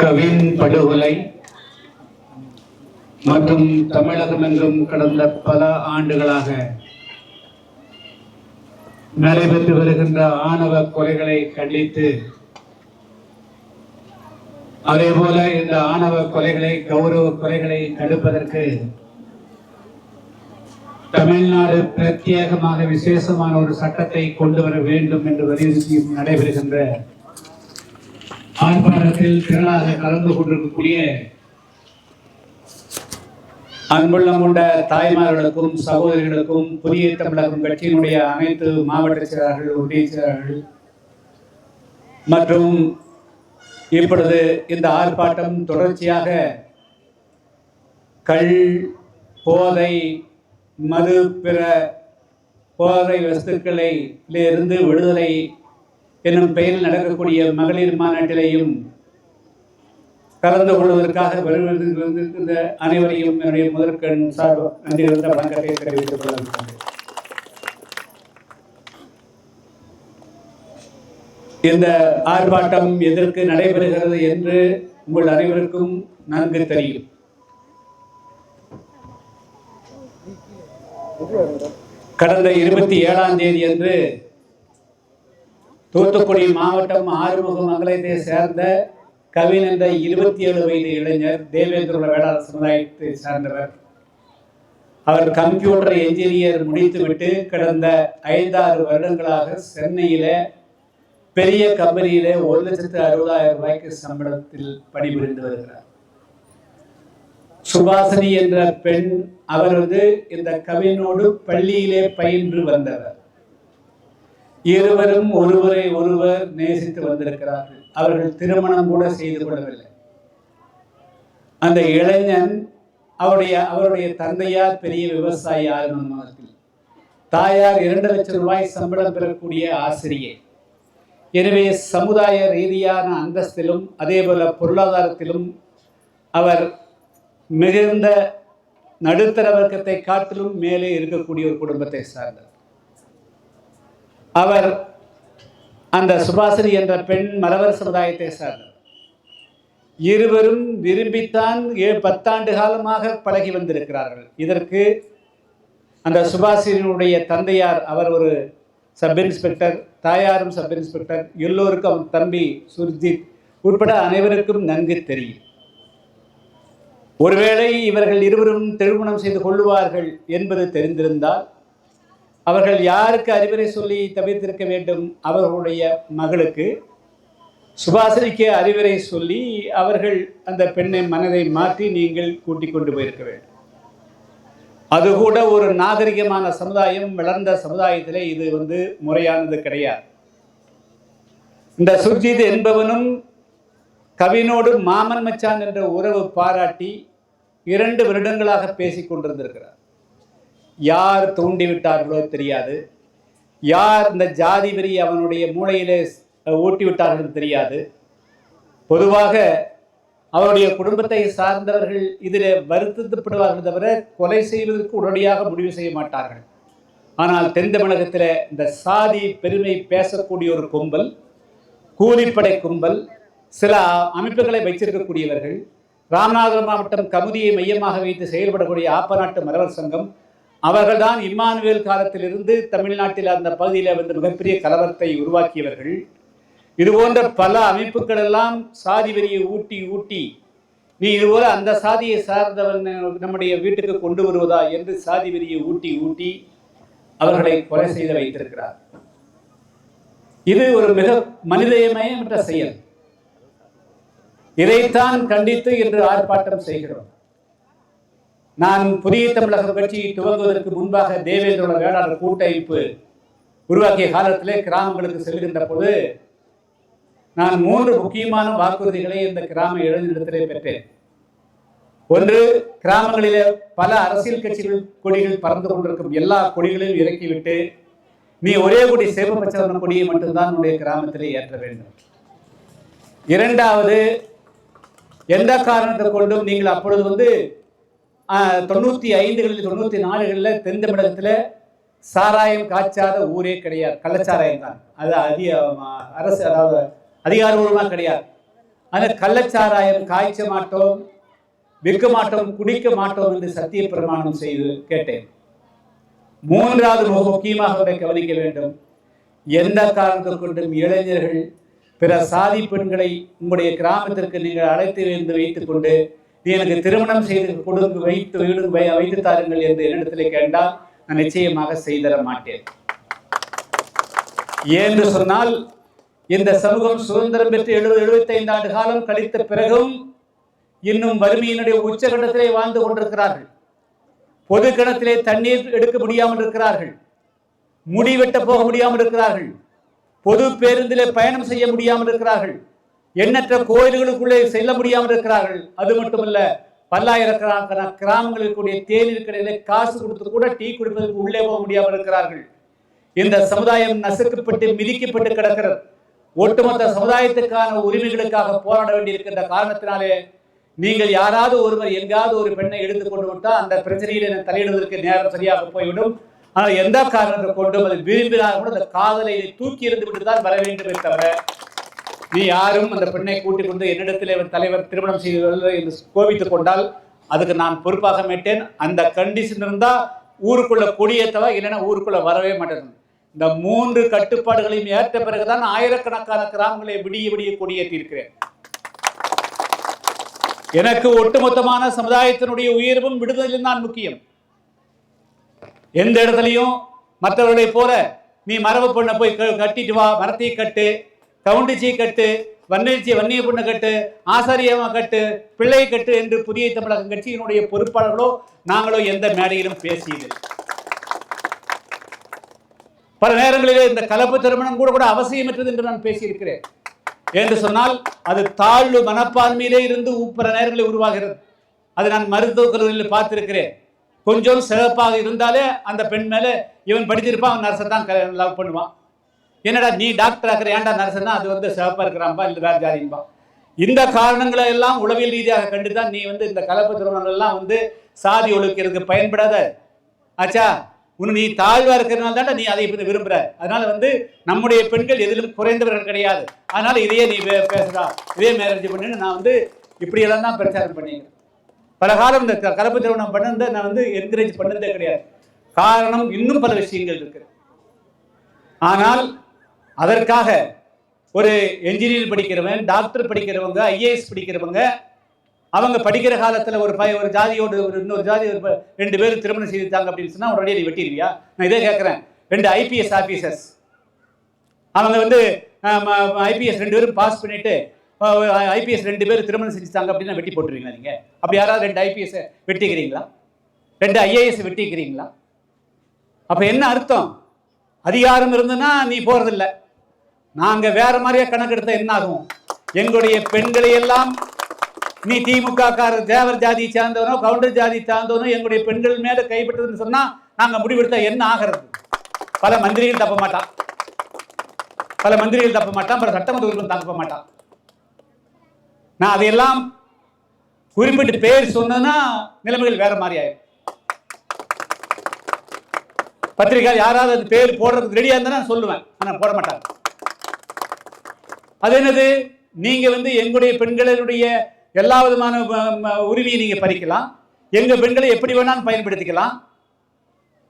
கவின் படுகொலை. மற்றும் தமிழகம் எங்கும் கடந்த பல ஆண்டுகளாக நடைபெற்று வருகின்ற ஆணவ கொலைகளை கண்டித்து அதேபோல இந்த ஆணவ கொலைகளை கௌரவ கொலைகளை தடுப்பதற்கு தமிழ்நாடு பிரத்யேகமாக விசேஷமான ஒரு சட்டத்தை கொண்டு வர வேண்டும் என்று வலியுறுத்தியும் நடைபெறுகின்ற ஆர்ப்பாட்டத்தில் திரளாக கலந்து கொண்டிருக்கக்கூடிய அன்புள்ளம் கொண்ட தாய்மார்களுக்கும் சகோதரிகளுக்கும் புதிய தமிழகம் கட்சியினுடைய அனைத்து மாவட்ட செயலாளர்கள் உதவி செயலாளர்கள். மற்றும் இப்பொழுது இந்த ஆர்ப்பாட்டம் தொடர்ச்சியாக கள் போதை மது பிற போதை வஸ்துக்களை இருந்து விடுதலை என்னும் பெயரில் நடக்கக்கூடிய மகளிர் மாநாட்டிலேயும் கலந்து கொள்வதற்காக வருவதற்கு அனைவரையும் என்னுடைய முதற்கண் சார் நன்றி வணக்கத்தை தெரிவித்துக் கொள்ள இந்த ஆர்ப்பாட்டம் எதற்கு நடைபெறுகிறது என்று உங்கள் அனைவருக்கும் நன்கு தெரியும். கடந்த இருபத்தி ஏழாம் தேதி அன்று தூத்துக்குடி மாவட்டம் ஆறுமுக மங்கலத்தை சேர்ந்த கவின் என்ற இருபத்தி ஏழு வயது இளைஞர் தேவேந்திர வேளாண் சமுதாயத்தை சார்ந்தவர். அவர் கம்ப்யூட்டர் என்ஜினியர் முடித்துவிட்டு கடந்த ஐந்தாறு வருடங்களாக சென்னையில பெரிய கம்பெனியில ஒரு லட்சத்து அறுபதாயிரம் ரூபாய்க்கு சம்பளத்தில் பணிபுரிந்து வருகிறார். சுபாசினி என்ற பெண் அவர் வந்து இந்த கவினோடு பள்ளியிலே பயின்று வந்தவர். இருவரும் ஒருவரை ஒருவர் நேசித்து வந்திருக்கிறார்கள். அவர்கள் திருமணம் கூட செய்து கொள்ளவில்லை. அந்த இளைஞன் அவருடைய அவருடைய தந்தையார் பெரிய விவசாயி ஆரம்பத்தில் தாயார் இரண்டு லட்சம் ரூபாய் சம்பளம் பெறக்கூடிய ஆசிரியை. எனவே சமுதாய ரீதியான அந்தஸ்திலும் அதேபோல பொருளாதாரத்திலும் அவர் மிகுந்த நடுத்தர வர்க்கத்தை காட்டிலும் மேலே இருக்கக்கூடிய ஒரு குடும்பத்தை சார்ந்தவர். அவர் அந்த சுபாசினி என்ற பெண் மலவர் சமுதாயத்தை சார்ந்தவர். இருவரும் விரும்பித்தான் ஏ பத்தாண்டு காலமாக பழகி வந்திருக்கிறார்கள். இதற்கு அந்த சுபாசினியினுடைய தந்தையார் அவர் ஒரு சப் இன்ஸ்பெக்டர் தாயாரும் சப் இன்ஸ்பெக்டர் எல்லோருக்கும் அவன் தம்பி சுர்ஜித் உட்பட அனைவருக்கும் நன்கு தெரியும். ஒருவேளை இவர்கள் இருவரும் திருமணம் செய்து கொள்ளுவார்கள் என்பது தெரிந்திருந்தால் அவர்கள் யாருக்கு அறிவுரை சொல்லி தவிர்த்திருக்க வேண்டும்? அவர்களுடைய மகளுக்கு. சுபாசினிக்கு அறிவுரை சொல்லி அவர்கள் அந்த பெண்ணை மனதை மாற்றி நீங்கள் கூட்டிக் கொண்டு போயிருக்க வேண்டும். அது கூட ஒரு நாகரிகமான சமுதாயம் வளர்ந்த சமுதாயத்திலே இது வந்து முறையானது கிடையாது. இந்த சுர்ஜித் என்பவனும் கவினோடு மாமன் மச்சான் என்ற உறவு பாராட்டி இரண்டு வருடங்களாக பேசிக் கொண்டிருந்திருக்கிறார். யார் தூண்டிவிட்டார்களோ தெரியாது. யார் இந்த ஜாதி வெறி அவனுடைய மூளையிலே ஊட்டி விட்டார்கள் தெரியாது. பொதுவாக அவருடைய குடும்பத்தை சார்ந்தவர்கள் இதில் வருத்தப்படுவார்கள் தவிர கொலை செய்வதற்கு உடனடியாக முடிவு செய்ய மாட்டார்கள். ஆனால் தென் தமிழகத்தில் இந்த சாதி பெருமை பேசக்கூடிய ஒரு கும்பல் கூலிப்படை கும்பல் சில அமைப்புகளை வைத்திருக்கக்கூடியவர்கள் ராமநாதபுரம் மாவட்டம் கமுதியை மையமாக வைத்து செயல்படக்கூடிய ஆப்பநாட்டு மரவர் சங்கம் அவர்கள்தான் இம்மானுவேல் காலத்திலிருந்து தமிழ்நாட்டில் அந்த பகுதியில் வந்து மிகப்பெரிய கலவரத்தை உருவாக்கியவர்கள். இது போன்ற பல அமைப்புகள் எல்லாம் சாதி வெறியை ஊட்டி ஊட்டி நீ இதுபோல அந்த சாதியை சார்ந்தவன் நம்முடைய வீட்டுக்கு கொண்டு வருவதா என்று சாதி வெறியை ஊட்டி ஊட்டி அவர்களை கொலை செய்து வைத்திருக்கிறார். இது ஒரு மிக மனிதயமயமற்ற செயல். இதைத்தான் கண்டித்து இன்று ஆர்ப்பாட்டம் செய்கிறோம். நான் புதிய தமிழக கட்சி துவங்குவதற்கு முன்பாக தேவேந்திரோட வேளாளர் கூட்டமைப்பு உருவாக்கிய காலத்திலே கிராமங்களுக்கு செல்கின்ற போது நான் மூன்று முக்கியமான வாக்குறுதிகளை இந்த கிராம இளைஞரிடத்திலே பெற்றேன். ஒன்று கிராமங்களிலே பல அரசியல் கட்சிகள் கொடிகள் பறந்து கொண்டிருக்கும் எல்லா கொடிகளையும் இறக்கிவிட்டு நீ ஒரே கொடி சேவ பச்சவர்ண கொடியை மட்டும்தான் உன்னுடைய கிராமத்திலே ஏற்ற வேண்டும். இரண்டாவது எந்த காரணத்தை கொண்டும் நீங்கள் அப்பொழுது வந்து தொண்ணூற்றி தொண்ணூத்தி ஐந்துகளில் தொண்ணூத்தி நாலுகளில் தென் தமிழகத்தில் சாராயம் காய்ச்சாத ஊரே கிடையாது. கள்ளச்சாராயம் தான். அது அதிக அரசு அதாவது அதிகாரபூர்வமாக கிடையாது. ஆனால் கள்ளச்சாராயம் காய்ச்ச மாட்டோம் விற்க மாட்டோம் குடிக்க மாட்டோம் என்று சத்திய பிரமாணம் செய்து கேட்டேன். மூன்றாவது மிக முக்கியமாக ஒன்றை கவனிக்க வேண்டும். எந்த காரணத்தை கொண்டும் இளைஞர்கள் பிற சாதி பெண்களை உங்களுடைய கிராமத்திற்கு நீங்கள் அழைத்து வந்து வைத்துக் கொண்டு நீ எனக்கு திருமணம் செய்து கொடுங்க வைத்து வீடு வைத்து தாருங்கள் என்று என்னிடத்தில் கேட்டால் நான் நிச்சயமாக செய்தர மாட்டேன். ஏன்னு சொன்னால் இந்த சமூகம் சுதந்திரம் பெற்று எழுபது எழுபத்தைந்து ஆண்டு காலம் கழித்த பிறகும் இன்னும் வறுமையினுடைய உச்சகட்டத்திலே வாழ்ந்து கொண்டிருக்கிறார்கள். பொது கிணத்திலே தண்ணீர் எடுக்க முடியாமல் இருக்கிறார்கள். முடி வெட்ட போக முடியாமல் இருக்கிறார்கள். பொது பேருந்திலே பயணம் செய்ய முடியாமல் இருக்கிறார்கள். எண்ணற்ற கோயில்களுக்குள்ளே செல்ல முடியாமல் இருக்கிறார்கள். அது மட்டுமல்ல பல்லாயிரக்கணக்கான கிராமங்களில் கூடிய தேநீர் கடையிலே காசு கொடுத்து கூட டீ குடிப்பதற்கு உள்ளே போக முடியாமல் இருக்கிறார்கள். இந்த சமுதாயம் நசுக்கப்பட்டு மிதிக்கப்பட்டு கிடக்கிறது. ஒட்டுமொத்த சமுதாயத்துக்கான உரிமைகளுக்காக போராட வேண்டியிருக்கின்ற காரணத்தினாலே நீங்கள் யாராவது ஒருவர் எங்காவது ஒரு பெண்ணை எடுத்து கொண்டு விட்டால் அந்த பிரச்சனையில் என தலையிடுவதற்கு நேரம் சரியாக போய்விடும். ஆனால் எந்த காரணத்தை கொண்டும் அது விரும்பினால் கூட அந்த காதலை தூக்கி இருந்து விட்டு தான் வர வேண்டும். தவிர நீ யாரும் அந்த பெண்ணை கூட்டிக் கொண்டு என்னிடத்தில் ஒரு தலைவர் திருமணம் செய்து என்று கோபித்துக் கொண்டால் அதுக்கு நான் பொறுப்பாக மாட்டேன். அந்த கண்டிஷன் இருந்தா ஊருக்குள்ள கொடியேற்றவா இல்லைன்னா ஊருக்குள்ள வரவே மாட்டேன். இந்த மூன்று கட்டுப்பாடுகளையும் ஏற்ற பிறகுதான் ஆயிரக்கணக்கான கிராமங்களை விடிய விடிய கொடியேற்றியிருக்கிறேன் எனக்கு ஒட்டுமொத்தமான சமுதாயத்தினுடைய உயர்வும் விடுதலும் தான் முக்கியம். எந்த இடத்துலையும் மற்றவர்களை போல நீ மரபு பொண்ணை போய் கட்டிட்டு வா மரத்தை கட்டு. கவுண்டிச்சி கட்டு வன்னிச்சி வன்னிய பொண்ணை கட்டு ஆசாரியமா கட்டு பிள்ளை கட்டு என்று புதிய தமிழக கட்சியினுடைய பொறுப்பாளர்களோ நாங்களோ எந்த மேடையிலும் பேசியதில்லை பல நேரங்களிலே இந்த கலப்பு திருமணம் கூட கூட அவசியமற்றது என்று நான் பேசியிருக்கிறேன். என்று சொன்னால் அது தாழ்வு மனப்பான்மையிலே இருந்து பல நேரங்களில் உருவாகிறது. அது நான் மருத்துவக் கல்லூரியில் பார்த்திருக்கிறேன். கொஞ்சம் சிறப்பாக இருந்தாலே அந்த பெண் மேலே இவன் படிச்சிருப்பான் அவன் நர்ஸை தான் லவ் பண்ணுவான். என்னடா நீ டாக்டர் ஆகிற ஏன்டா நர்ஸ்னா அது வந்து சிறப்பா இருக்கிறாம்பா இல்லை வேறு ஜாதின்பா இந்த காரணங்களை எல்லாம் உளவியல் ரீதியாக கண்டு தான் நீ வந்து இந்த கலப்பு திருமணங்கள் எல்லாம் வந்து சாதி ஒழுக்கிறதுக்கு பயன்படாத. ஆச்சா உன் நீ தாழ்வா இருக்கிறதுனால தானே நீ அதை இப்படி விரும்புற. அதனால வந்து நம்முடைய பெண்கள் எதிலும் குறைந்தவர்கள் கிடையாது. அதனால இதையே நீ பே- இதே மேரேஜ் பண்ணுன்னு நான் வந்து இப்படியெல்லாம் தான் பிரச்சாரம் பண்ணிக்கிறேன் பல காலம் இந்த க- கலப்பு திருமணம் பண்ணதை நான் வந்து என்கரேஜ் பண்ணதே கிடையாது. காரணம் இன்னும் பல விஷயங்கள் இருக்கு. ஆனால் அதற்காக ஒரு என்ஜினியர் படிக்கிறவன் டாக்டர் படிக்கிறவங்க ஐஏஎஸ் படிக்கிறவங்க அவங்க படிக்கிற காலத்தில் ஒரு பய ஒரு ஜாதியோடு ஒரு இன்னொரு ஜாதி ஒரு ரெண்டு பேரும் திருமணம் செய்துட்டாங்க அப்படின்னு சொன்னால் உடனே நீ வெட்டிடுவியா? நான் இதே கேட்குறேன் ரெண்டு ஐபிஎஸ் ஆஃபீஸர்ஸ் அவங்க வந்து ஐபிஎஸ் ரெண்டு பேரும் பாஸ் பண்ணிட்டு ஐபிஎஸ் ரெண்டு பேரும் திருமணம் செஞ்சுட்டாங்க அப்படின்னா வெட்டி போட்டுருவீங்களா நீங்கள் அப்படி யாராவது ரெண்டு ஐபிஎஸ் வெட்டிக்கிறீங்களா? ரெண்டு ஐஏஎஸ் வெட்டிக்கிறீங்களா? அப்போ என்ன அர்த்தம்? அதிகாரம் இருந்ததுன்னா நீ போகிறதில்லை நாங்க வேற மாதிரியே கணக்கெடுத்தா என்ன ஆகும் எங்களுடைய பெண்களை எல்லாம் நீ திமுக கார தேவர் ஜாதி சார்ந்தவனோ கவுண்டர் ஜாதி சார்ந்தவனோ எங்களுடைய பெண்கள் மேல கைப்பற்றதுன்னு சொன்னா நாங்க முடிவெடுத்தா என்ன ஆகிறது? பல மந்திரிகள் தப்ப மாட்டான். பல மந்திரிகள் தப்ப மாட்டான் பல சட்டமன்ற உறுப்பினர் தப்ப மாட்டான். நான் அதையெல்லாம் குறிப்பிட்டு பேர் சொன்னா நிலைமைகள் வேற மாதிரி ஆயிடும் பத்திரிகை யாராவது அந்த பேர் போடுறதுக்கு ரெடியா இருந்தா நான் சொல்லுவேன். ஆனா போட மாட்டாங்க. அது என்னது? நீங்க வந்து எங்களுடைய பெண்களுடைய எல்லா விதமான உரிமையை நீங்க பறிக்கலாம். எங்க பெண்களை எப்படி வேணாலும் பயன்படுத்திக்கலாம்.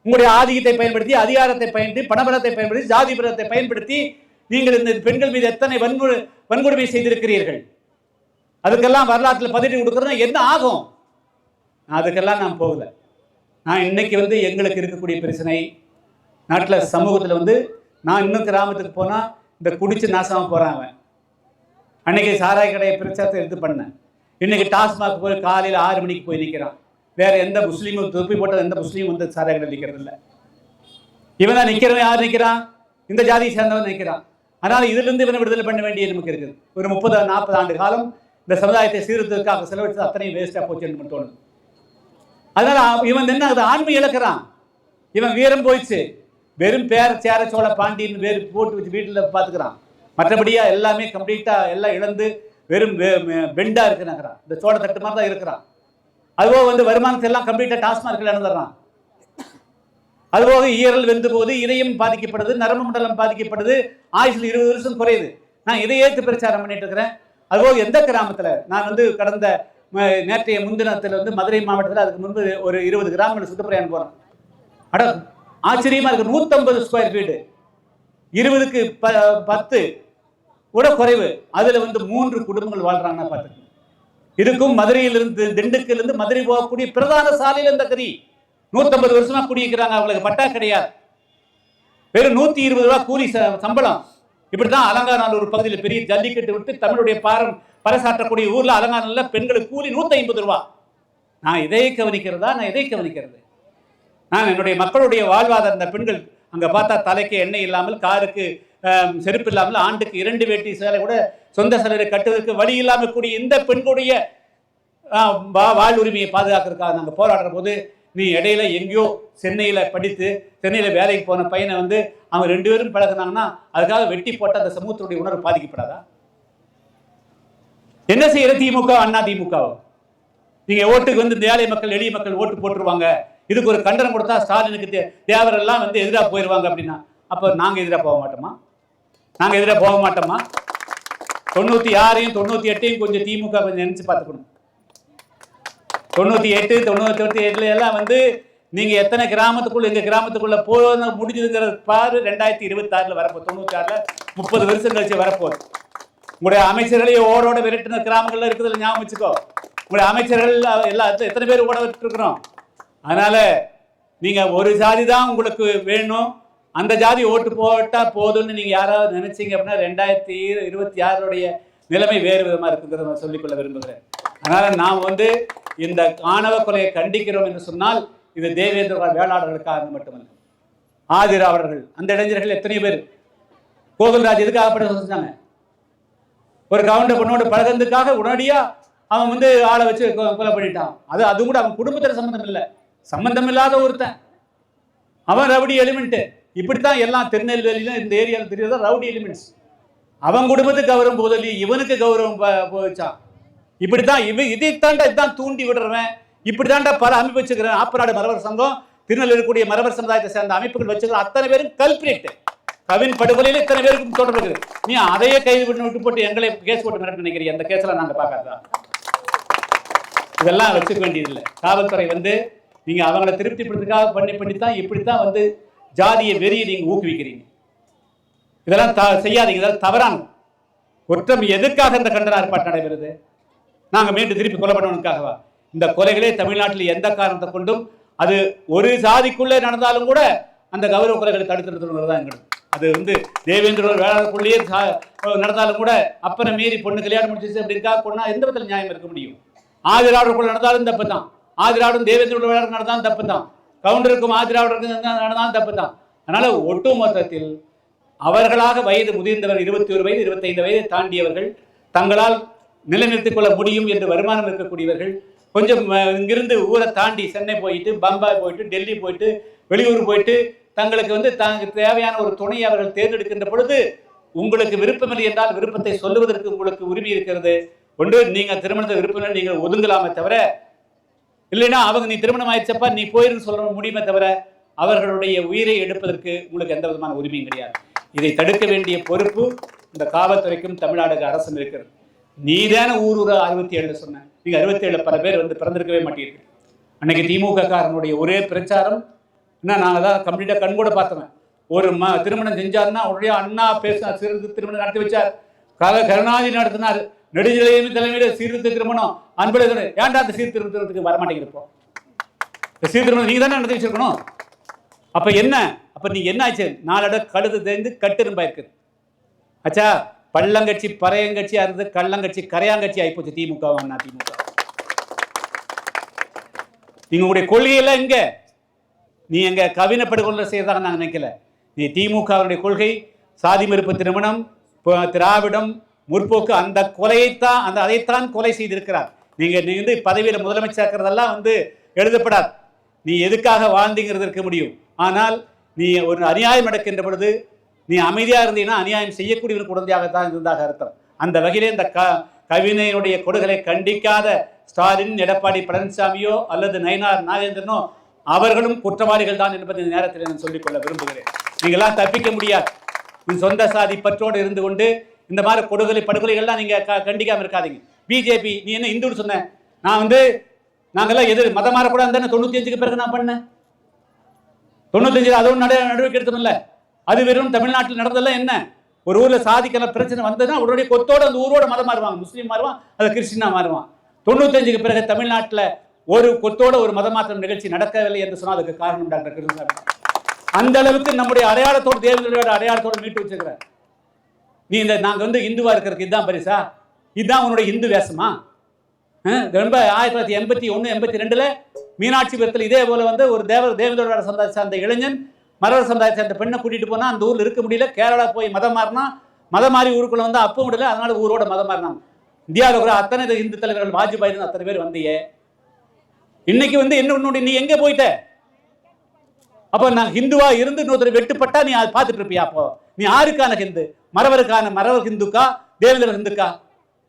உங்களுடைய ஆதிக்கத்தை பயன்படுத்தி அதிகாரத்தை பயன்படுத்தி பணபலத்தை பயன்படுத்தி ஜாதி பலத்தை பயன்படுத்தி நீங்கள் இந்த பெண்கள் மீது எத்தனை வன்கொடு வன்கொடுமை செய்திருக்கிறீர்கள்? அதுக்கெல்லாம் வரலாற்றில் பதிவு கொடுக்கறதுனா என்ன ஆகும்? அதுக்கெல்லாம் நான் போகல. நான் இன்னைக்கு வந்து எங்களுக்கு இருக்கக்கூடிய பிரச்சனை. நாட்டில் சமூகத்தில் வந்து நான் இன்னும் கிராமத்துக்கு போனால் இந்த குடிச்சு நாசமாக போகிறான் அவன். அன்னைக்கு சாராய கடையை பிரச்சாரத்தை எடுத்து பண்ணேன். இன்னைக்கு டாஸ்மாக் போய் காலையில் ஆறு மணிக்கு போய் நிற்கிறான் வேற எந்த முஸ்லீமும் தொப்பி போட்ட எந்த முஸ்லீமும் வந்து சாராய கடை நிற்கிறது இல்லை. இவன் தான் நிற்கிறவன் யார் நிற்கிறான் இந்த ஜாதியை சேர்ந்தவன் நிற்கிறான் அதனால இதிலிருந்து இவனை விடுதலை பண்ண வேண்டியது நமக்கு இருக்குது. ஒரு முப்பது நாற்பது ஆண்டு காலம் இந்த சமுதாயத்தை சீர்திருத்தத்துக்காக செலவழித்து அத்தனையும் வேஸ்ட்டாக போச்சு என்று தோணுது. அதனால இவன் என்ன ஆகுது? ஆண்மை இழக்கிறான். இவன் வீரம் போயிடுச்சு. வெறும் பேர சேர சோழ பாண்டியன் வேறு போட்டு வச்சு வீட்டில் பார்த்துக்கிறான். மற்றபடியா எல்லாமே கம்ப்ளீட்டா எல்லாம் இழந்து வெறும் பெண்டா இருக்கிறான். இந்த சோழ தட்டு மாதிரி தான் இருக்கிறான். அதுபோக வந்து வருமானத்தை எல்லாம் கம்ப்ளீட்டா டாஸ்மார்க்கில் இழந்துடுறான். அதுபோக ஈரல் வெந்து போகுது இதயம் பாதிக்கப்படுது நரம்பு மண்டலம் பாதிக்கப்படுது ஆயுசில் இருபது வருஷம் குறையுது. நான் இதை ஏற்று பிரச்சாரம் பண்ணிட்டு இருக்கிறேன். அதுபோக எந்த கிராமத்துல? நான் வந்து கடந்த நேற்றைய முன்தினத்தில் வந்து மதுரை மாவட்டத்தில் அதுக்கு முன்பு ஒரு இருபது கிராமங்கள் சுற்றுப்பிரயாணம் போனோம் அட ஆச்சரியமா இருக்கு. நூத்தம்பது ஸ்கொயர் ஃபீட்டு இருபதுக்கு ப பத்து. கூட குறைவு அதுல வந்து மூன்று குடும்பங்கள் வாழ்றாங்கன்னா பார்த்துக்கோங்க. இதுக்கும் மதுரையிலிருந்து திண்டுக்கிலிருந்து மதுரை போகக்கூடிய பிரதான சாலையில இந்த கதி. நூத்தம்பது வருஷமா குடியிருக்கிறாங்க. அவங்களுக்கு பட்டா கிடையாது. வெறும் நூத்தி இருபது ரூபா கூலி ச- சம்பளம். இப்படிதான் அலங்காநல்லூர் பகுதியில் பெரிய ஜல்லிக்கட்டு விட்டு தமிழுடைய பாரம் பறைசாற்றக்கூடிய ஊர்ல அலங்காநல்ல பெண்களுக்கு கூலி நூத்தி ஐம்பது ரூபா. நான் இதை கவனிக்கிறதா? நான் இதை கவனிக்கிறது. நான் என்னுடைய மக்களுடைய வாழ்வாதார இந்த பெண்கள் அங்க பார்த்தா தலைக்கு எண்ணெய் இல்லாமல் காருக்கு செருப்பு இல்லாமல் ஆண்டுக்கு இரண்டு வேட்டி சேலை கூட சொந்த சிலரை கட்டுவதற்கு வழி இல்லாமல் கூடிய இந்த பெண்களுடைய வா- வாழ் உரிமையை பாதுகாக்கிறதுக்காக நாங்கள் போராடுற போது நீ இடையில எங்கேயோ சென்னையில் படித்து சென்னையில் வேலைக்கு போன பையனை வந்து அவங்க ரெண்டு பேரும் பழகுனாங்கன்னா அதுக்காக வெட்டி போட்ட அந்த சமூகத்துடைய உணர்வு பாதிக்கப்படாதா? என்ன செய்யற திமுக அண்ணா திமுகவும் நீங்க ஓட்டுக்கு வந்து ஏழை மக்கள் எளிய மக்கள் ஓட்டு போட்டுருவாங்க. இதுக்கு ஒரு கண்டனம் கொடுத்தா ஸ்டாலினுக்கு தேவரெல்லாம் வந்து எதிராக போயிடுவாங்க அப்படின்னா அப்போ நாங்கள் எதிராக போக மாட்டோமா? நாங்க எதிராக போக மாட்டோமா? தொண்ணூத்தி ஆறையும் தொண்ணூத்தி எட்டையும் கொஞ்சம் திமுக கொஞ்சம் நினைச்சு பார்த்துக்கணும். தொண்ணூற்றி எட்டு தொண்ணூத்தி எட்டுல எல்லாம் வந்து நீங்க எத்தனை கிராமத்துக்குள்ள எங்க கிராமத்துக்குள்ள போன முடிஞ்சதுங்கிறது பாரு ரெண்டாயிரத்தி இருபத்தி ஆறுல வரப்போ தொண்ணூத்தி ஆறுல முப்பது வருஷம் கழிச்சு வரப்போகுது. உங்களுடைய அமைச்சர்களையும் ஓடோட விரட்டின கிராமங்கள்ல இருக்கிறதுல ஞாபகம் வச்சுக்கோ. உங்களுடைய அமைச்சர்கள் எல்லாம் எத்தனை பேர் ஓட விட்டுருக்குறோம். அதனால நீங்க ஒரு ஜாதி தான் உங்களுக்கு வேணும். அந்த ஜாதி ஓட்டு போட்டால் போதும்னு நீங்கள் யாராவது நினைச்சீங்க அப்படின்னா ரெண்டாயிரத்தி இருபத்தி ஆறுடைய நிலைமை வேறு விதமாக இருக்குங்கிறத நான் சொல்லிக்கொள்ள விரும்புகிறேன். அதனால் நாம் வந்து இந்த ஆணவ கொலையை கண்டிக்கிறோம் என்று சொன்னால் இது தேவேந்திர வேளாளர்களுக்காக மட்டுமல்ல. ஆதிராவடர்கள் அந்த இளைஞர்கள் எத்தனை பேர். கோகுல்ராஜ் எதுக்காக படம் செஞ்சாங்க ஒரு கவுண்டர் பொண்ணோட பழகிறதுக்காக உடனடியாக அவன் வந்து ஆளை வச்சு கொலை பண்ணிட்டான். அது அது கூட அவன் குடும்பத்தில் சம்மந்தம் இல்லை. சம்மந்தம் இல்லாத ஒருத்தன். அவன் ரவுடி எலிமெண்ட்டு. இப்படித்தான் எல்லாம் திருநெல்வேலியிலும் இந்த ஏரியாவில் தெரியுது ரவுடி எலிமெண்ட்ஸ் அவன் குடும்பத்துக்கு கௌரவம் போதலி இவனுக்கு கௌரவம் ப- போச்சான் இப்படித்தான் இவ இதைத்தாண்டா இதான் தூண்டி விடுறவன். இப்படித்தாண்டா பல அமைப்பு வச்சுக்கிறேன் ஆப்பநாடு மரவர் சங்கம் திருநெல்வேலி கூடிய மரவர் சமுதாயத்தை சேர்ந்த அமைப்புகள் வச்சுக்கிற அத்தனை பேரும் கல்பிரேட் கவின் படுகொலையில் இத்தனை பேருக்கும் தொடர்பு இருக்குது நீ அதையே கைது விட்டு விட்டு போட்டு எங்களை கேஸ் போட்டு மிரட்ட நினைக்கிறீங்க. அந்த கேஸ்ல நாங்க பார்க்காதா இதெல்லாம் வச்சுக்க வேண்டியதில்லை. காவல்துறை வந்து நீங்க அவங்கள திருப்திப்படுத்துக்காக பண்ணி பண்ணி தான் இப்படி தான் வந்து ஜாதிய வெறியை நீங்க ஊக்குவிக்கிறீங்க. இதெல்லாம் த செய்யாதீங்க. இதெல்லாம் தவறான குற்றம். எதுக்காக இந்த கண்டன ஆர்ப்பாட்டம் நடைபெறுது? நாங்க மீண்டும் திருப்பி கொலை பண்ணவனுக்காகவா? இந்த கொலைகளே தமிழ்நாட்டில் எந்த காரணத்தை கொண்டும் அது ஒரு சாதிக்குள்ளே நடந்தாலும் கூட அந்த கௌரவ கொலைகளை தடுத்து நிறுத்தணுங்கிறது தான் எங்களுக்கு அது வந்து தேவேந்திர வேளாண்குள்ளேயே சா- நடந்தாலும் கூட அப்புறம் மீறி பொண்ணு கல்யாணம் முடிச்சிச்சு அப்படி இருக்கா பொண்ணா எந்த விதத்தில் நியாயம் இருக்க முடியும்? ஆதிராடுக்குள்ள நடந்தாலும் தப்பு தான் ஆதிராடும் தேவேந்திர வேளாண் நடந்தாலும் தப்பு தான் கவுண்டருக்கும் ஆதிராவிடருக்கும் நடந்தாலும் தப்பு தான் அதனால ஒட்டு மொத்தத்தில் அவர்களாக வயது முதிர்ந்தவர் இருபத்தி ஒரு வயது இருபத்தைந்து வயதை தாண்டியவர்கள் தங்களால் நிலைநிறுத்திக் கொள்ள முடியும் என்று வருமானம் இருக்கக்கூடியவர்கள் கொஞ்சம் இங்கிருந்து ஊரை தாண்டி சென்னை போயிட்டு பம்பாய் போயிட்டு டெல்லி போயிட்டு வெளியூர் போயிட்டு தங்களுக்கு வந்து தங்களுக்கு தேவையான ஒரு துணையை அவர்கள் தேர்ந்தெடுக்கின்ற பொழுது உங்களுக்கு விருப்பமில்லை என்றால் விருப்பத்தை சொல்லுவதற்கு உங்களுக்கு உரிமை இருக்கிறது. ஒன்று நீங்கள் திருமணத்தை விருப்பமில்லை நீங்கள் ஒதுங்கலாமே தவிர இல்லைன்னா அவங்க நீ திருமணம் ஆயிடுச்சப்பா நீ போயிருன்னு சொல்ல முடியுமே தவிர அவர்களுடைய உயிரை எடுப்பதற்கு உங்களுக்கு எந்த விதமான உரிமையும் கிடையாது. இதை தடுக்க வேண்டிய பொறுப்பு இந்த காவல்துறைக்கும் தமிழ்நாடு அரசும் இருக்கிறது. நீதான ஊர் ஊரா அறுபத்தி ஏழு சொன்ன. நீங்க அறுபத்தி ஏழு பல பேர் வந்து பிறந்திருக்கவே மாட்டீர்கள். அன்னைக்கு திமுக காரனுடைய ஒரே பிரச்சாரம் என்ன நாங்கள் தான் கம்ப்ளீட்டாக கண் கூட பார்த்தவன். ஒரு ம திருமணம் செஞ்சாருன்னா உடனே அண்ணா பேச சீர்திருத்த திருமணம் நடத்தி வச்சார். கல கருணாநிதி நடத்தினார். நெடுஞ்செழியன் தலைமையில் சீர்திருத்த திருமணம். அன்புடைய ஏன்டா அந்த சீர்திருத்தத்துக்கு வரமாட்டேங்கிறப்போ? இந்த சீர்திருத்தம் நீங்க தானே நடத்தி வச்சிருக்கணும். அப்ப என்ன? அப்ப நீ என்ன ஆச்சு? நாலட கழுது தெரிந்து கட்டெரும்பா இருக்குது அச்சா பள்ளங்கட்சி பறையங்கட்சியா அறுது கள்ளங்கட்சி கரையாங்கட்சி ஆயிப்போச்சு திமுக அண்ணா திமுக. உங்களுடைய கொள்கையெல்லாம் எங்க? நீ எங்க கவின படுகொலை செய்யறதாக நான் நினைக்கல. நீ திமுகவுடைய கொள்கை சாதி மறுப்பு திருமணம் திராவிடம் முற்போக்கு அந்த கொலையைத்தான் அந்த அதைத்தான் கொலை செய்திருக்கிறார். நீங்க நீ வந்து பதவியில முதலமைச்சர் இருக்கிறதெல்லாம் வந்து எழுதப்படாது. நீ எதுக்காக வாழ்ந்தீங்கிறது இருக்க முடியும். ஆனால் நீ ஒரு அநியாயம் நடக்கின்ற பொழுது நீ அமைதியாக இருந்தீங்கன்னா அநியாயம் செய்யக்கூடியவன் குழந்தையாகத்தான் இருந்ததாக அர்த்தம். அந்த வகையிலே இந்த க கவிஞனுடைய கொடுகளை கண்டிக்காத ஸ்டாலின் எடப்பாடி பழனிசாமியோ அல்லது நயனார் நாகேந்திரனோ அவர்களும் குற்றவாளிகள் தான் என்பதை இந்த நேரத்தில் நான் சொல்லிக்கொள்ள விரும்புகிறேன். நீங்களாம் தப்பிக்க முடியாது. உன் சொந்த சாதி பற்றோடு இருந்து கொண்டு இந்த மாதிரி கொடுகொலை படுகொலைகள்லாம் நீங்கள் க- கண்டிக்காமல் இருக்காதீங்க. பிஜேபி நீ என்ன இந்துன்னு சொன்ன? நான் வந்து நாங்கெல்லாம் எது மதம் மாறக்கூடாது தானே தொண்ணூத்தி அஞ்சுக்கு பிறகு நான் பண்ணேன். தொண்ணூத்தஞ்சு அது ஒன்று நட நடவடிக்கை எடுத்தோம்ல அது வெறும் தமிழ்நாட்டில் நடந்ததெல்லாம் என்ன? ஒரு ஊரில் சாதிக்கிற பிரச்சனை வந்ததுன்னா உடனே கொத்தோட அந்த ஊரோட மதம் மாறுவாங்க. முஸ்லீம் மாறுவான் அது கிறிஸ்டினா மாறுவான். தொண்ணூத்தஞ்சுக்கு பிறகு தமிழ்நாட்டில் ஒரு கொத்தோட ஒரு மதமாற்றம் நிகழ்ச்சி நடக்கவில்லை என்று சொன்னால் அதுக்கு காரணம் டாக்டர் கிருஷ்ணசாமி அந்த அளவுக்கு நம்முடைய அடையாளத்தோடு தேவதையோட அடையாளத்தோடு மீட்டு வச்சிருக்கிற. நீ இந்த நாங்கள் வந்து இந்துவா இருக்கிறதுக்கு இதுதான் பரிசா? இதுதான் உன்னுடைய இந்து வேஷமா? ரொம்ப ஆயிரத்தி தொள்ளாயிரத்தி எண்பத்தி ஒன்று எண்பத்தி ரெண்டுல மீனாட்சிபுரத்தில் இதே போல வந்து ஒரு தேவர் தேவதோட சமுதாயத்தை சார்ந்த இளைஞன் மரவர் சமுதாயத்தை சேர்ந்த பெண்ணை கூட்டிட்டு போனால் அந்த ஊரில் இருக்க முடியல. கேரளா போய் மதம் மாறினா மதம் மாறி ஊருக்குள்ளே வந்து அப்போ முடியல. அதனால ஊரோட மதம் மாறினாங்க இந்தியாவில் கூட அத்தனை இந்து தலைவர்கள் வாஜ்பாய் இருந்து அத்தனை பேர் வந்தியே இன்னைக்கு வந்து என்ன உன்னுடைய நீ எங்கே போயிட்ட? அப்போ நான் ஹிந்துவா இருந்து இன்னொருத்தர் வெட்டுப்பட்டா நீ அதை பார்த்துட்டு இருப்பியா அப்போ? நீ யாருக்கான ஹிந்து? மறவருக்கான மறவர் ஹிந்துக்கா தேவேந்திர ஹிந்துக்கா?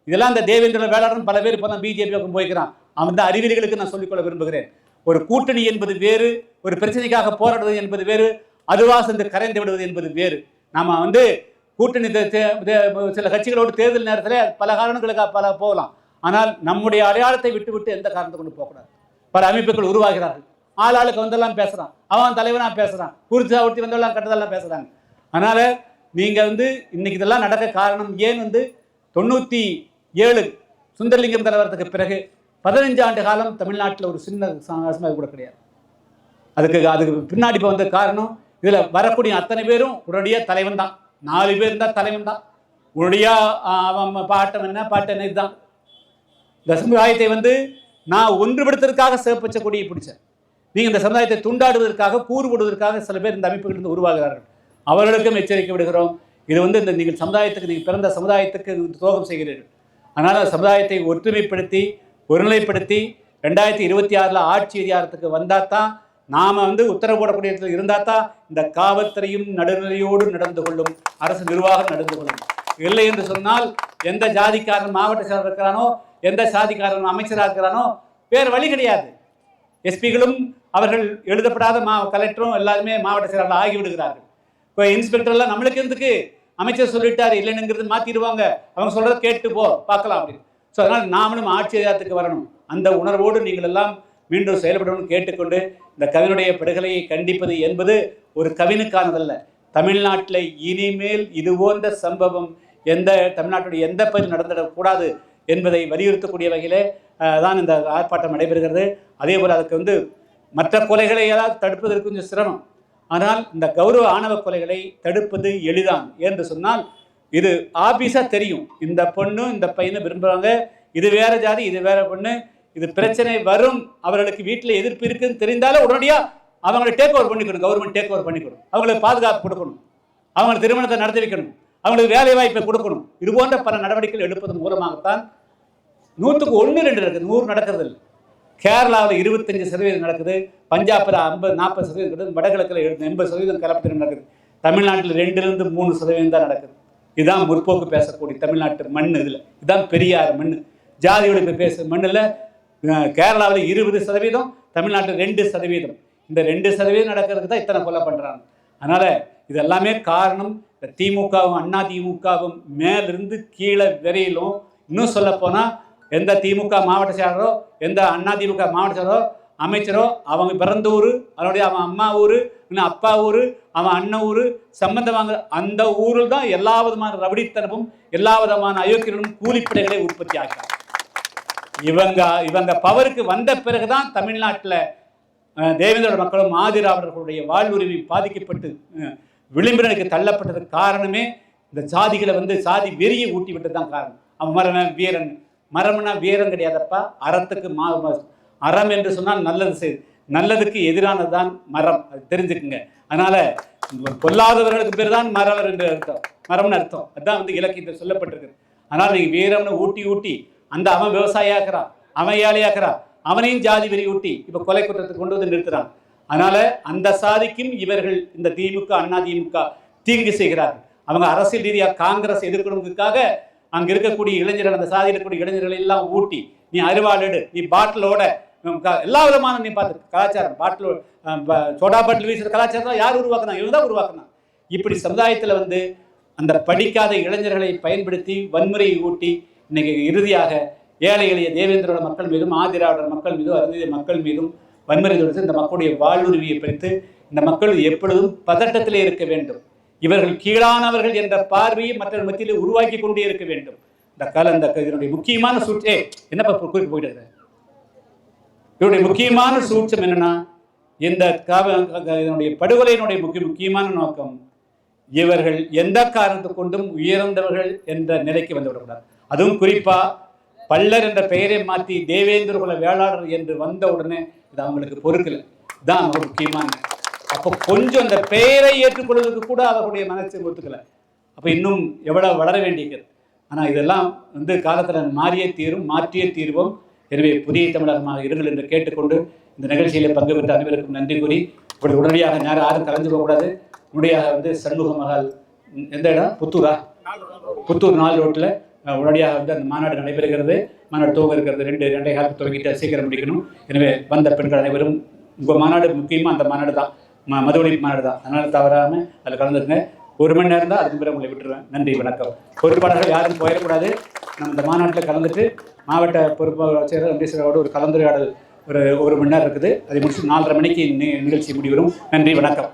இதெல்லாம் இந்த தேவேந்திர வேளாளரும் பல பேர் இப்போ தான் பிஜேபி பக்கம் போய்க்கிறான். அவன் தான் அறிவியல்களுக்கு நான் சொல்லிக்கொள்ள விரும்புகிறேன். ஒரு கூட்டணி என்பது வேறு ஒரு பிரச்சனைக்காக போராடுவது என்பது வேறு அதுவா சென்று கரைந்து விடுவது என்பது வேறு. நாம் வந்து கூட்டணி தே- சில கட்சிகளோடு தேர்தல் நேரத்தில் பல காரணங்களுக்காக பல போகலாம். ஆனால் நம்முடைய அடையாளத்தை விட்டு விட்டு எந்த காரணத்தை கொண்டு போகக்கூடாது. பல அமைப்புகள் உருவாகிறார்கள். ஆள் ஆளுக்கு வந்தெல்லாம் பேசுகிறான் அவன் தலைவனாக பேசுகிறான் குறித்து அவர்த்தி வந்தெல்லாம் கட்டதெல்லாம் பேசுகிறாங்க அதனால் நீங்கள் வந்து இன்னைக்கு இதெல்லாம் நடக்க காரணம் ஏன் வந்து தொண்ணூற்றி ஏழு சுந்தரலிங்கம் தலைவரத்துக்கு பிறகு பதினஞ்சு ஆண்டு காலம் தமிழ்நாட்டில் ஒரு சின்ன சமாசமாக கூட கிடையாது. அதுக்கு அதுக்கு பின்னாடி இப்போ வந்த காரணம் இதில் வரக்கூடிய அத்தனை பேரும் உடனடியாக தலைவன் தான். நாலு பேர் தான் தலைவன் தான். உடனடியாக அவன் பாட்டம் என்ன பாட்டம் என்ன இதுதான். இந்த சமுதாயத்தை வந்து நான் ஒன்றுபடுத்துறதுக்காக சிவப்பச்ச கொடியை பிடிச்சேன். நீங்கள் இந்த சமுதாயத்தை துண்டாடுவதற்காக கூறுபடுவதற்காக சில பேர் இந்த அமைப்புகளிலிருந்து உருவாகிறார்கள். அவர்களுக்கும் எச்சரிக்கை விடுகிறோம். இது வந்து இந்த நீங்கள் சமுதாயத்துக்கு நீங்கள் பிறந்த சமுதாயத்துக்கு துரோகம் செய்கிறீர்கள். அதனால் சமுதாயத்தை ஒற்றுமைப்படுத்தி ஒருநிலைப்படுத்தி ரெண்டாயிரத்தி இருபத்தி ஆறில் ஆட்சி அதிகாரத்துக்கு வந்தால் தான் நாம் வந்து உத்தரவு போடக்கூடிய இடத்துல இருந்தால் தான் இந்த காவல்துறையும் நடுநிலையோடு நடந்து கொள்ளும் அரசு நிர்வாகம் நடந்து கொள்ளும். இல்லை என்று சொன்னால் எந்த ஜாதிக்காரன் மாவட்ட செயலர் இருக்கிறானோ எந்த சாதிக்காரன் அமைச்சராக இருக்கிறானோ வேறு வழி கிடையாது. எஸ்பிகளும் அவர்கள் எழுதப்படாத மா கலெக்டரும் எல்லாருமே மாவட்ட செயலாளர் ஆகிவிடுகிறார்கள் இப்போ இன்ஸ்பெக்டர்லாம் நம்மளுக்கு இருந்துக்கு அமைச்சர் சொல்லிட்டாரு இல்லைன்னுங்கிறது மாத்திடுவாங்க. அவங்க சொல்றத கேட்டு போ பார்க்கலாம் அப்படின்னு. ஸோ அதனால் நாமளும் ஆட்சி அதிகாரத்துக்கு வரணும். அந்த உணர்வோடு நீங்கள் எல்லாம் மீண்டும் செயல்படணும்னு கேட்டுக்கொண்டு இந்த கவினுடைய படுகொலையை கண்டிப்பது என்பது ஒரு கவினுக்கானதல்ல. தமிழ்நாட்டில் இனிமேல் இது போன்ற சம்பவம் எந்த தமிழ்நாட்டுடைய எந்த பகுதியில் நடந்துடக்கூடாது என்பதை வலியுறுத்தக்கூடிய வகையிலே தான் இந்த ஆர்ப்பாட்டம் நடைபெறுகிறது. அதே போல் அதுக்கு வந்து மற்ற கொலைகளை ஏதாவது தடுப்பதற்கு கொஞ்சம் சிரமம். ஆனால் இந்த கௌரவ ஆணவ கொலைகளை தடுப்பது எளிதான் என்று சொன்னால் இது ஆபீஸாக தெரியும். இந்த பொண்ணு இந்த பையனை விரும்புறாங்க இது வேற ஜாதி இது வேற பொண்ணு இது பிரச்சனை வரும் அவர்களுக்கு வீட்டில் எதிர்ப்பு இருக்குன்னு தெரிந்தாலே உடனடியாக அவங்களை டேக் ஓவர் பண்ணிக்கணும் கவர்மெண்ட் டேக் ஓவர் பண்ணிக்கணும். அவங்களுக்கு பாதுகாப்பு கொடுக்கணும். அவங்களுக்கு திருமணத்தை நடத்தி வைக்கணும். அவங்களுக்கு வேலை வாய்ப்பை கொடுக்கணும். இது போன்ற பல நடவடிக்கைகள் எடுப்பதன் மூலமாகத்தான் நூற்றுக்கு ஒன்று ரெண்டு இருக்குது நூறு நடக்கிறது இல்லை கேரளாவில் இருபத்தஞ்சு சதவீதம் நடக்குது பஞ்சாபில் ஐம்பது நாற்பது சதவீதம் நடக்குது வடகிழக்கில் எழுபது எண்பது சதவீதம் கலப்பத்திரம் நடக்குது. தமிழ்நாட்டில் ரெண்டுலேருந்து மூணு சதவீதம் தான் நடக்குது. இதுதான் முற்போக்கு பேசக்கூடிய தமிழ்நாட்டு மண் இதில். இதுதான் பெரியார் மண். ஜாதி ஒழிப்பு பேச மண்ணில் கேரளாவில் இருபது சதவீதம் தமிழ்நாட்டில் ரெண்டு சதவீதம். இந்த ரெண்டு சதவீதம் நடக்கிறதுக்கு தான் இத்தனை கொலை பண்ணுறாங்க அதனால் இது எல்லாமே காரணம் இந்த திமுகவும் அண்ணா திமுகவும் மேலிருந்து கீழே விரையிலும். இன்னும் சொல்லப்போனால் எந்த திமுக மாவட்ட செயலரோ எந்த அண்ணா திமுக மாவட்ட செயலரோ அமைச்சரோ அவங்க பிறந்த ஊர் அதனுடைய அவன் அம்மா ஊர் இன்னும் அப்பா ஊர் அவன் அண்ணன் ஊர் சம்பந்தமாக அந்த ஊரில் தான் எல்லா விதமான ரவடித்தனமும் எல்லா விதமான அயோக்கியர்களும் கூலிப்படைகளை உற்பத்தி ஆகிறாங்க இவங்க இவங்க பவருக்கு வந்த பிறகுதான் தமிழ்நாட்டில் தேவேந்திரோட மக்களும் ஆதிராவர்களுடைய வாழ்வுரிமை பாதிக்கப்பட்டு விளிம்பினருக்கு தள்ளப்பட்டதுக்கு காரணமே இந்த சாதிகளை வந்து சாதி வெறியை ஊட்டி விட்டது தான் காரணம். அவன் மரண வீரன் மரம்னா வீரம் கிடையாதப்பா அறத்துக்கு மா அறம் என்று சொன்னால் நல்லது செய் நல்லதுக்கு எதிரானது தான் மரம் அது தெரிஞ்சுக்குங்க. அதனால பொல்லாதவர்களுக்கு பேர் தான் மரவர் என்று அர்த்தம். மரம்னு அர்த்தம். அதுதான் வந்து இலக்கியத்தில் சொல்லப்பட்டிருக்கு அதனால் நீங்கள் வீரம்னு ஊட்டி ஊட்டி அந்த அவன் விவசாயியாக்குறான் அவன் ஏழையாக்குறான் அவனையும் ஜாதி வெறி ஊட்டி இப்போ கொலை குற்றத்துக்கு கொண்டு வந்து நிறுத்துறான். அதனால அந்த சாதிக்கும் இவர்கள் இந்த திமுக அண்ணா திமுக தீங்கு செய்கிறார்கள். அவங்க அரசியல் ரீதியாக காங்கிரஸ் எதிர்க்கணுங்கிறதுக்காக அங்க இருக்கக்கூடிய இளைஞர்கள் அந்த சாதியில் இருக்கக்கூடிய இளைஞர்களை எல்லாம் ஊட்டி நீ அருவாள் நீ பாட்டிலோட எல்லா விதமான நீ பார்த்து கலாச்சாரம் பாட்டில் சோடா பாட்டில் வீசுற கலாச்சாரம் யார் உருவாக்குனா இவங்க தான் உருவாக்குனா. இப்படி சமுதாயத்தில் வந்து அந்த படிக்காத இளைஞர்களை பயன்படுத்தி வன்முறையை ஊட்டி இன்னைக்கு இறுதியாக ஏழை எளிய தேவேந்திரோட மக்கள் மீதும் ஆதிராவிடர் மக்கள் மீதும் அருந்திய மக்கள் மீதும் வன்முறை தொடுத்து இந்த மக்களுடைய வாழ்வுரிமையை பறித்து இந்த மக்கள் எப்பொழுதும் பதட்டத்திலே இருக்க வேண்டும். இவர்கள் கீழானவர்கள் என்ற பார்வையை மற்ற மத்தியிலே உருவாக்கி கொண்டே இருக்க வேண்டும். இந்த கால இந்த இதனுடைய முக்கியமான சூற்றே என்னப்பா குறிப்பு போயிட்டு இதனுடைய முக்கியமான சூட்சம் என்னன்னா இந்த இதனுடைய படுகொலையினுடைய முக்கிய முக்கியமான நோக்கம் இவர்கள் எந்த காரணத்தை கொண்டும் உயர்ந்தவர்கள் என்ற நிலைக்கு வந்துவிடக்கூடாது. அதுவும் குறிப்பா பல்லர் என்ற பெயரை மாற்றி தேவேந்திர குல வேளாளர் என்று வந்த உடனே இது அவங்களுக்கு பொறுக்கல. தான் ஒரு முக்கியமான அப்போ கொஞ்சம் அந்த பெயரை ஏற்றுக்கொள்வதற்கு கூட அவர்களுடைய மனசு ஒத்துக்கலை. அப்போ இன்னும் எவ்வளோ வளர வேண்டியிருக்கிறது? ஆனால் இதெல்லாம் வந்து காலத்தில் மாறியே தீரும் மாற்றிய தீர்வோம். எனவே புதிய தமிழகமாக இருங்கள் என்று கேட்டுக்கொண்டு இந்த நிகழ்ச்சியில் பங்கு பெற்ற அனைவருக்கும் நன்றி கூறி இப்படி உடனடியாக நேரம் யாரும் கலந்து போகக்கூடாது. உடனடியாக வந்து சண்முக மகால் எந்த இடம்? புத்தூரா? புத்தூர் நாள் ரோட்டில் உடனடியாக வந்து அந்த மாநாடு நடைபெறுகிறது. மாநாடு துவங்க இருக்கிறது. ரெண்டு ரெண்டே காலத்து துவங்கிட்டு சீக்கிரம் முடிக்கணும். எனவே வந்த பெண்கள் அனைவரும் உங்கள் மாநாடு முக்கியமாக அந்த மாநாடு தான். ம மதுவழி மாநாடு தான் அதனால் தவறாமல் அதில் கலந்துருங்க ஒரு மணி நேரம் தான் அதுக்கு பிறகு உங்களை விட்டுருவேன். நன்றி வணக்கம். பொறுப்பாளர்கள் யாரும் போயிடக்கூடாது. நம்ம இந்த மாநாட்டில் கலந்துட்டு மாவட்ட பொறுப்பாளர் செயலர் ஒரு கலந்துரையாடல் ஒரு ஒரு மணி நேரம் இருக்குது. அதை முடிச்சு நாலரை மணிக்கு நிகழ்ச்சி முடிவரும் நன்றி வணக்கம்.